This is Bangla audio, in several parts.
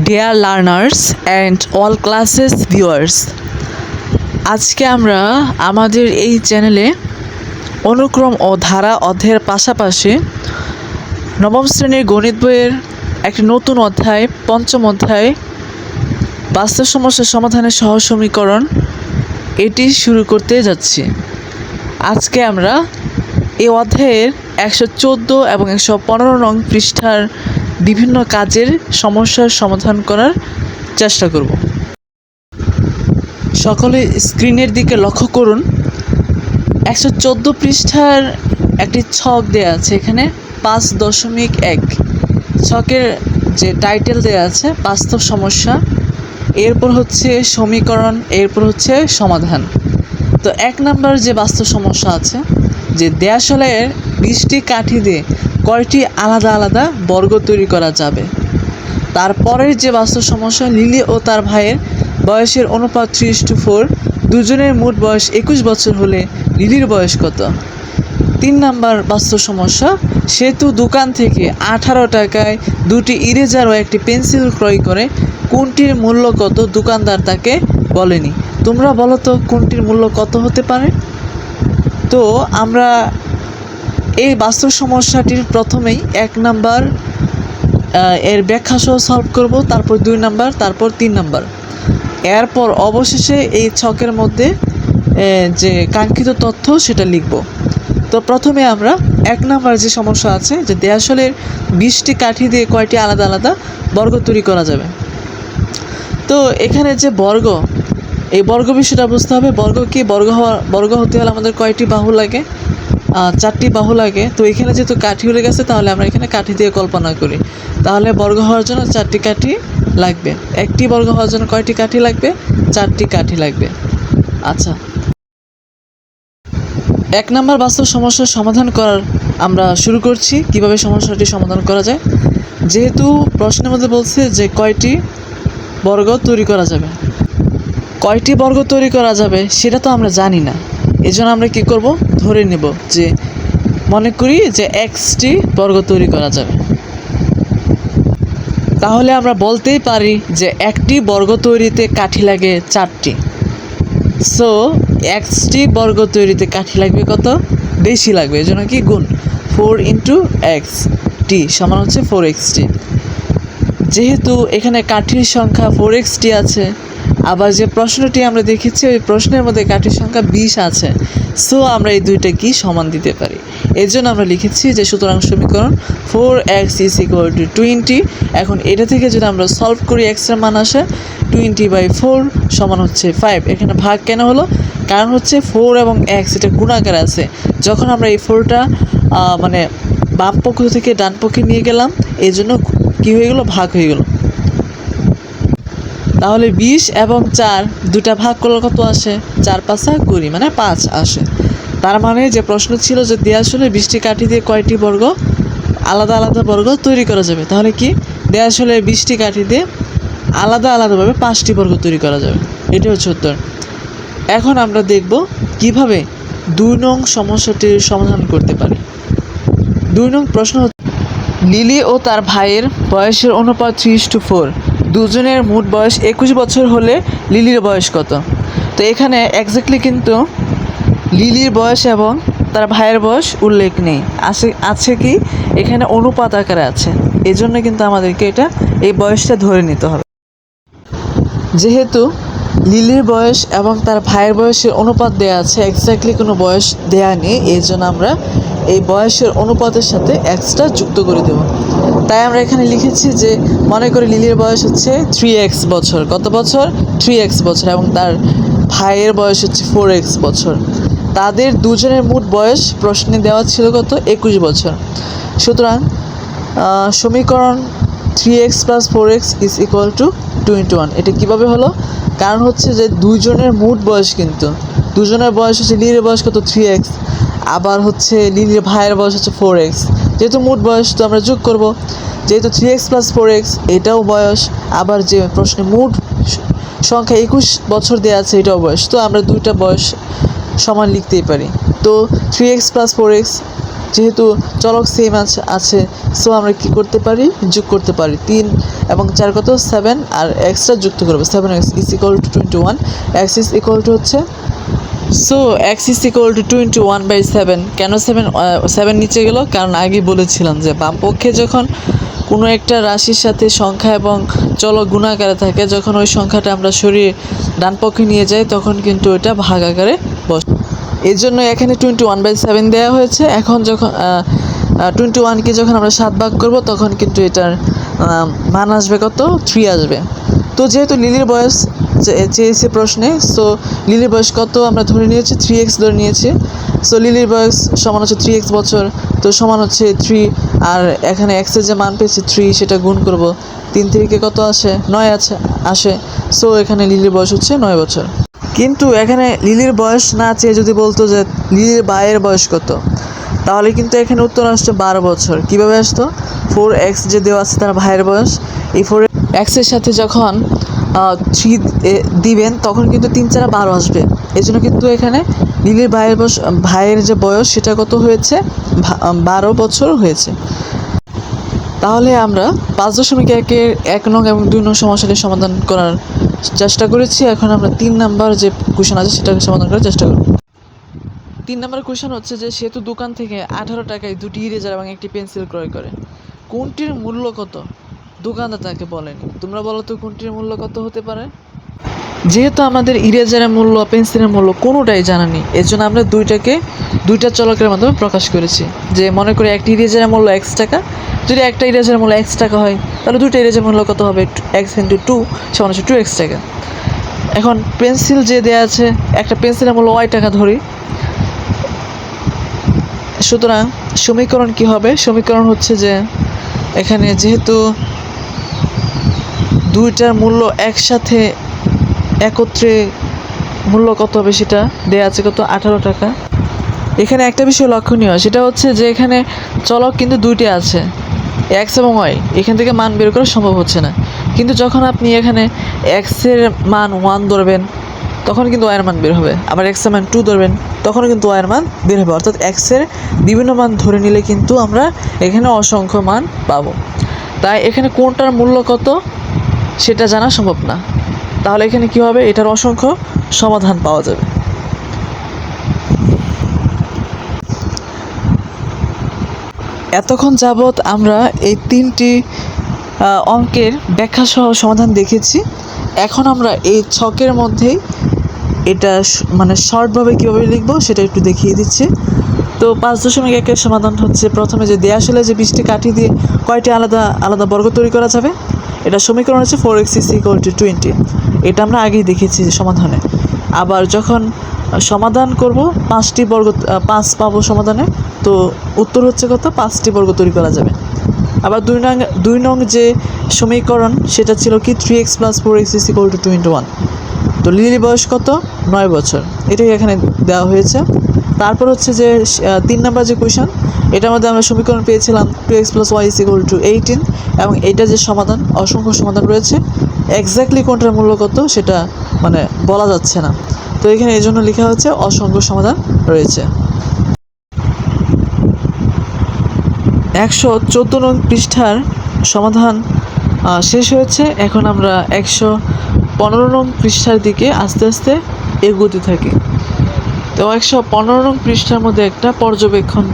Dear learners and all classes viewers আজকে আমরা আমাদের এই চ্যানেলে অনুক্রম ও ধারা অধ্যায়ের পাশাপাশি নবম শ্রেণির গণিত বইয়ের একটি নতুন অধ্যায়, পঞ্চম অধ্যায়, বাস্তব সমস্যার সমাধানের সহজ সমীকরণ এটি শুরু করতে যাচ্ছি। আজকে আমরা এই অধ্যায়ের একশো চোদ্দ এবং একশো পনেরো নং পৃষ্ঠার বিভিন্ন কাজের সমস্যার সমাধান করার চেষ্টা করব। সকলে স্ক্রিনের দিকে লক্ষ্য করুন। একশো চোদ্দ পৃষ্ঠার একটি ছক দেয়া আছে এখানে, পাঁচ দশমিক এক। ছকের যে টাইটেল দেয়া আছে, বাস্তব সমস্যা, এরপর হচ্ছে সমীকরণ, এরপর হচ্ছে সমাধান। তো এক নাম্বার যে বাস্তব সমস্যা আছে, যে দেয়াশলের বিশটি কাঠি দিয়ে কয়টি আলাদা আলাদা বর্গ তৈরি করা যাবে? তারপরের যে বাস্তব সমস্যা, লিলি ও তার ভাইয়ের বয়সের অনুপাত থ্রি টু ফোর দুজনের মোট বয়স একুশ বছর হলে লিলির বয়স কত? তিন নাম্বার বাস্তব সমস্যা, সেতু দোকান থেকে আঠারো টাকায় দুটি ইরেজার ও একটি পেন্সিল ক্রয় করে কোনটির মূল্য কত? দোকানদার তাকে বলেনি। তোমরা বলো তো কোনটির মূল্য কত হতে পারে? তো আমরা এই বাস্তব সমস্যাটির প্রথমেই এক নাম্বার এর ব্যাখ্যা সহ সলভ করব, তারপর দুই নাম্বার, তারপর তিন নাম্বার। এরপর অবশেষে এই ছকের মধ্যে যে কাঙ্ক্ষিত তথ্য সেটা লিখব। তো প্রথমে আমরা এক নাম্বার যে সমস্যা আছে, যে দেয়াশলের বিশটি কাঠি দিয়ে কয়টি আলাদা আলাদা বর্গ তৈরি করা যাবে। তো এখানে যে বর্গ, এই বর্গ বিষয়টা বুঝতে হবে, বর্গ কি? বর্গ হওয়া, বর্গ হতে হলে আমাদের কয়টি বাহু লাগে? চারটি বাহু লাগে। তো এখানে যেহেতু কাঠি উড়ে গেছে, তাহলে আমরা এখানে কাঠি দিয়ে কল্পনা করি। তাহলে বর্গ হওয়ার জন্য চারটি কাঠি লাগবে। একটি বর্গ হওয়ার জন্য কয়টি কাঠি লাগবে? চারটি কাঠি লাগবে। আচ্ছা। এক নম্বর বাস্তব সমস্যার সমাধান করার আমরা শুরু করছি। কীভাবে সমস্যাটি সমাধান করা যায়? যেহেতু প্রশ্নের মধ্যে বলছে যে কয়টি বর্গ তৈরি করা যাবে। কয়টি বর্গ তৈরি করা যাবে, সেটা তো আমরা জানি না। এই জন্য আমরা কী করব? ধরে নেব যে, মনে করি যে এক্সটি বর্গ তৈরি করা যাবে। তাহলে আমরা বলতেই পারি যে একটি বর্গ তৈরিতে কাঠি লাগে চারটি। সো এক্সটি বর্গ তৈরিতে কাঠি লাগবে কত? বেশি লাগবে এই জন্য কি? গুণ। ফোর ইন্টু এক্স টি সমান হচ্ছে ফোর এক্স টি যেহেতু এখানে কাঠির সংখ্যা ফোর এক্স টি আছে আবার যে প্রশ্নটি আমরা দেখেছি, ওই প্রশ্নের মধ্যে কাঠির সংখ্যা বিশ আছে। সো আমরা এই দুইটা কি সমান দিতে পারি? এর জন্য আমরা লিখেছি যে সুতরাং সমীকরণ four x is equal to twenty এখন এটা থেকে যদি আমরা সলভ করি এক্সের মান আসে টোয়েন্টি বাই ফোর সমান হচ্ছে ফাইভ এখানে ভাগ কেন হলো? কারণ হচ্ছে ফোর এবং এক্স এটা গুণাকার আছে। যখন আমরা এই ফোরটা মানে বাম পক্ষ থেকে ডান পক্ষে নিয়ে গেলাম এই জন্য কী হয়ে গেলো? ভাগ হয়ে গেলো। তাহলে বিশ এবং চার দুটা ভাগ করলে কত আসে? চার, পাঁচা কুড়ি মানে পাঁচ আসে। তার মানে যে প্রশ্ন ছিল যে দেয়া আসলে বিশটি কাঠি দিয়ে কয়টি বর্গ, আলাদা আলাদা বর্গ তৈরি করা যাবে। তাহলে কি? দেয়া আসলে বিশটি কাঠি দিয়ে আলাদা আলাদাভাবে পাঁচটি বর্গ তৈরি করা যাবে। এটা হচ্ছে উত্তর। এখন আমরা দেখব কীভাবে দুই নং সমস্যাটির সমাধান করতে পারি। দুই নং প্রশ্ন লিলি ও তার ভাইয়ের বয়সের অনুপাত থ্রি টু ফোর দুজনের মোট বয়স একুশ বছর হলে লিলির বয়স কত? তো এখানে একজাক্টলি কিন্তু লিলির বয়স এবং তার ভাইয়ের বয়স উল্লেখ নেই। আছে আছে কি? এখানে অনুপাত আকারে আছে। এই জন্য কিন্তু আমাদেরকে এটা, এই বয়সটা ধরে নিতে হবে। যেহেতু লিলির বয়স এবং তার ভাইয়ের বয়সের অনুপাত দেয়া আছে এক্স্যাক্টলি কোনো বয়স দেয়া নেই এই জন্য আমরা এই বয়সের অনুপাতের সাথে এক্সট্রা যুক্ত করে দেব। তাই আমরা এখানে লিখেছি যে, মনে করি লিলির বয়স হচ্ছে থ্রি এক্স বছর। কত বছর? থ্রি এক্স বছর এবং তার ভাইয়ের বয়স হচ্ছে ফোর এক্স বছর। তাদের দুজনের মোট বয়স, প্রশ্নে দেওয়া ছিল কত? একুশ বছর। সুতরাং সমীকরণ three x plus four x is equal to twenty one এটা কীভাবে হলো? কারণ হচ্ছে যে দুজনের মোট বয়স কিন্তু দুজনের বয়স হচ্ছে লিলির বয়স কত? থ্রি এক্স আবার হচ্ছে লিলির ভাইয়ের বয়স হচ্ছে ফোর এক্স যেহেতু মোট বয়স, তো আমরা যোগ করব। যেহেতু three x plus four x এটাও বয়স। আবার যে প্রশ্নে মোট সংখ্যা একুশ বছর দেওয়া আছে, এটাও বয়স। তো আমরা দুইটা বয়স সমান লিখতেই পারি। তো three x plus four x যেহেতু চলক সেম আছে আছে সো আমরা কি করতে পারি? যোগ করতে পারি। তিন এবং চার কত? সেভেন আর এক্সট্রা যুক্ত করব। Seven x is equal to twenty one x is equal to হচ্ছে? So x is equal to twenty one by seven কেন সেভেন সেভেন নিচে গেল? কারণ আগে বলেছিলাম যে, বাম পক্ষে যখন কোনো একটা রাশির সাথে সংখ্যা এবং চলক গুণাকারে থাকে, যখন ওই সংখ্যাটা আমরা সরিয়ে ডান পক্ষে নিয়ে যাই, তখন কিন্তু ওটা ভাগ আকারে এর জন্য এখানে টোয়েন্টি ওয়ান বাই সেভেন দেওয়া হয়েছে। এখন যখন টোয়েন্টি ওয়ানকে যখন আমরা সাত ভাগ করব, তখন কিন্তু এটার মান আসবে কত? থ্রি আসবে। তো যেহেতু লিলির বয়স চেয়েছে প্রশ্নে সো লিলির বয়স কত আমরা ধরে নিয়েছি? থ্রি এক্স ধরে নিয়েছি। সো লিলির বয়স সমান হচ্ছে থ্রি এক্স বছর, তো সমান হচ্ছে থ্রি আর এখানে এক্সের যে মান পেয়েছে থ্রি সেটা গুণ করব। তিন থেকে কত আসে? নয় আছে, আসে। সো এখানে লিলির বয়স হচ্ছে নয় বছর। কিন্তু এখানে লিলির বয়স না চেয়ে যদি বলতো যে লিলির ভাইয়ের বয়স কত, তাহলে কিন্তু এখানে উত্তর আসতো বারো বছর। কীভাবে আসতো? ফোর এক্স যে দেওয়া আছে তার ভাইয়ের বয়স, এই ফোর এক্সের সাথে যখন থ্রি দিবেন, তখন কিন্তু তিন চারা বারো আসবে। এই জন্য কিন্তু এখানে লিলির ভাইয়ের বয়স, ভাইয়ের যে বয়স, সেটা কত হয়েছে? বারো বছর হয়েছে। তাহলে আমরা পাঁচ দশমিক একের এক নং এবং দুই নং সমস্যাটি সমাধান করার চেষ্টা করেছি, এখন আমরা তিন নাম্বার যে কোশ্চেন আছে সেটাকে সমাধান করার চেষ্টা করব। তিন নাম্বার কোশ্চেন হচ্ছে যে, সেতু দোকান থেকে আঠারো টাকায় দুটি ইরেজার এবং একটি পেন্সিল ক্রয় করে। কোনটির মূল্য কত? দোকানদার তাকে বলেনি। তোমরা বলো তো কোনটির মূল্য কত হতে পারে? যেহেতু আমাদের ইরেজারের মূল্য পেন্সিলের মূল্য কোনোটাই জানা নেই এর জন্য আমরা দুইটাকে, দুইটা চলকের মাধ্যমে প্রকাশ করেছি। যে মনে করি একটি ইরেজারের মূল্য এক্স টাকা যদি একটা ইরেজারের মূল্য এক্স টাকা হয়, তাহলে দুইটা ইরেজার মূল্য কত হবে? এক্স ইন্টু টু সমান হচ্ছে টু এক্স টাকা। এখন পেন্সিল যে দেওয়া আছে, একটা পেন্সিলের মূল্য ওয়াই টাকা ধরি। সুতরাং সমীকরণ কি হবে? সমীকরণ হচ্ছে যে এখানে যেহেতু দুইটার মূল্য একসাথে একত্রে মূল্য কত হবে সেটা দেওয়া আছে কত? আঠারো টাকা। এখানে একটা বিষয় লক্ষণীয়, সেটা হচ্ছে যে এখানে চলক কিন্তু দুইটি আছে। এক্স এবং ওয়াই এখান থেকে মান বের করা সম্ভব হচ্ছে না। কিন্তু যখন আপনি এখানে এক্সের মান ওয়ান ধরবেন, তখন কিন্তু ওয়াইয়ের মান বের হবে। আবার এক্সের মান টু ধরবেন তখন কিন্তু ওয়াইয়ের মান বের হবে। অর্থাৎ এক্সের বিভিন্ন মান ধরে নিলে কিন্তু আমরা এখানে অসংখ্য মান পাবো। তাই এখানে কোনটার মূল্য কত, সেটা জানা সম্ভব না। তাহলে এখানে কি হবে? এটার অসংখ্য সমাধান পাওয়া যাবে। এতক্ষণ যাবৎ আমরা এই তিনটি অঙ্কের ব্যাখ্যা সহ সমাধান দেখেছি। এখন আমরা এই ছকের মধ্যেই এটা মানে শর্টভাবে কীভাবে লিখব সেটা একটু দেখিয়ে দিচ্ছি। তো পাঁচ দশমিক একের সমাধান হচ্ছে, প্রথমে যে দেয়া আসলে যে বৃষ্টি কাঠি দিয়ে কয়টি আলাদা আলাদা বর্গ তৈরি করা যাবে? এটা সমীকরণ হচ্ছে four x is equal to twenty এটা আমরা আগেই দেখেছি সমাধানে। আবার যখন সমাধান করব। পাঁচটি বর্গ পাঁচ পাবো সমাধানে। তো উত্তর হচ্ছে কত? পাঁচটি বর্গ তৈরি করা যাবে। আবার দুই নং দুই নং যে সমীকরণ, সেটা ছিল কি? Three x plus four x is equal to twenty one তো লিলি বয়স কত? নয় বছর। এটাই এখানে দেওয়া হয়েছে। তারপর হচ্ছে যে তিন নাম্বার যে কোয়েশন এটার মধ্যে আমরা সমীকরণ পেয়েছিলাম two x plus y equal to eighteen এবং এটা যে সমাধান, অসংখ্য সমাধান রয়েছে। এক্স্যাক্টলি কোনটার মূল্য কত? সেটা মানে বলা যাচ্ছে না। তো এখানে এই জন্য লেখা হচ্ছে, অসংখ্য সমাধান রয়েছে। একশো চোদ্দ নং পৃষ্ঠার সমাধান শেষ হয়েছে। এখন আমরা একশো পনেরো নং পৃষ্ঠার দিকে আস্তে আস্তে এগোতে থাকি। তো একশো পনেরো নং পৃষ্ঠার মধ্যে একটা পর্যবেক্ষণ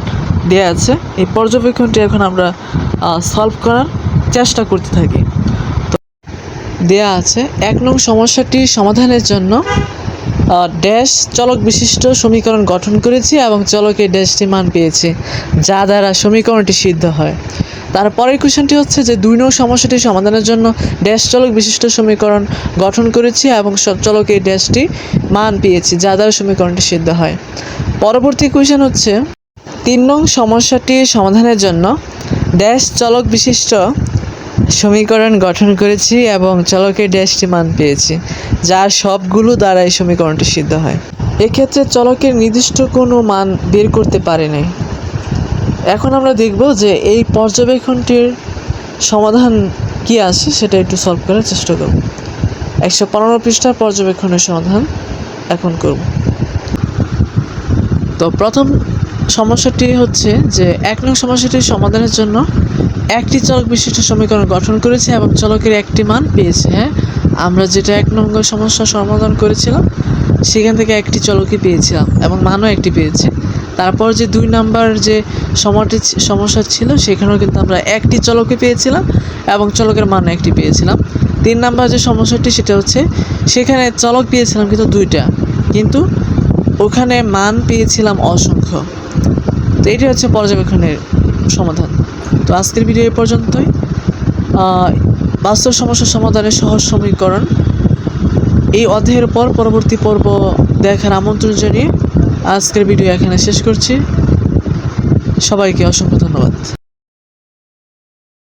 দেয়া আছে। এই পর্যবেক্ষণটি এখন আমরা সলভ করার চেষ্টা করতে থাকি। তো দেয়া আছে, এক নং সমস্যাটি সমাধানের জন্য ড্যাশ চলক বিশিষ্ট সমীকরণ গঠন করেছি এবং চলকে ড্যাশটি মান পেয়েছি, যা দ্বারা সমীকরণটি সিদ্ধ হয়। তারপরের কোশ্চেনটি হচ্ছে যে, দুই নং সমস্যাটি সমাধানের জন্য ড্যাশ চলক বিশিষ্ট সমীকরণ গঠন করেছি এবং চলকে ড্যাশটি মান পেয়েছি, যা দ্বারা সমীকরণটি সিদ্ধ হয়। পরবর্তী কোশ্চেন হচ্ছে, তিন নং সমস্যাটি সমাধানের জন্য ড্যাশ চলক বিশিষ্ট সমীকরণ গঠন করেছি এবং চলকের ড্যাশটি মান পেয়েছি, যার সবগুলো দ্বারা এই সমীকরণটি সিদ্ধ হয়। এক্ষেত্রে চলকের নির্দিষ্ট কোনো মান বের করতে পারে নাই। এখন আমরা দেখব যে এই পর্যবেক্ষণটির সমাধান কি আছে, সেটা একটু সলভ করার চেষ্টা করব। একশো পনেরো পৃষ্ঠার পর্যবেক্ষণের সমাধান এখন করব। তো প্রথম সমস্যাটি হচ্ছে যে এক নং সমস্যাটির সমাধানের জন্য একটি চলক বিশিষ্ট সমীকরণ গঠন করেছে এবং চলকের একটি মান পেয়েছে হ্যাঁ? আমরা যেটা এক নম্বর সমস্যা সমাধান করেছিলাম, সেখান থেকে একটি চলকই পেয়েছিলাম এবং মানও একটি পেয়েছি। তারপর যে দুই নাম্বার যে সময়টি সমস্যা ছিল, সেখানেও কিন্তু আমরা একটি চলকে পেয়েছিলাম এবং চলকের মানও একটি পেয়েছিলাম। তিন নাম্বার যে সমস্যাটি, সেটা হচ্ছে সেখানে চলক পেয়েছিলাম কিন্তু দুইটা, কিন্তু ওখানে মান পেয়েছিলাম অসংখ্য। তো এটি হচ্ছে পর্যবেক্ষণের সমাধান। তো আজকের ভিডিও এ পর্যন্তই। বাস্তব সমস্যা সমাধানের সহজ সমীকরণ। এই অধ্যায়ের পর পরবর্তী পর্ব দেখার আমন্ত্রণ জানিয়ে আজকের ভিডিও এখানে শেষ করছি। সবাইকে অসংখ্য ধন্যবাদ।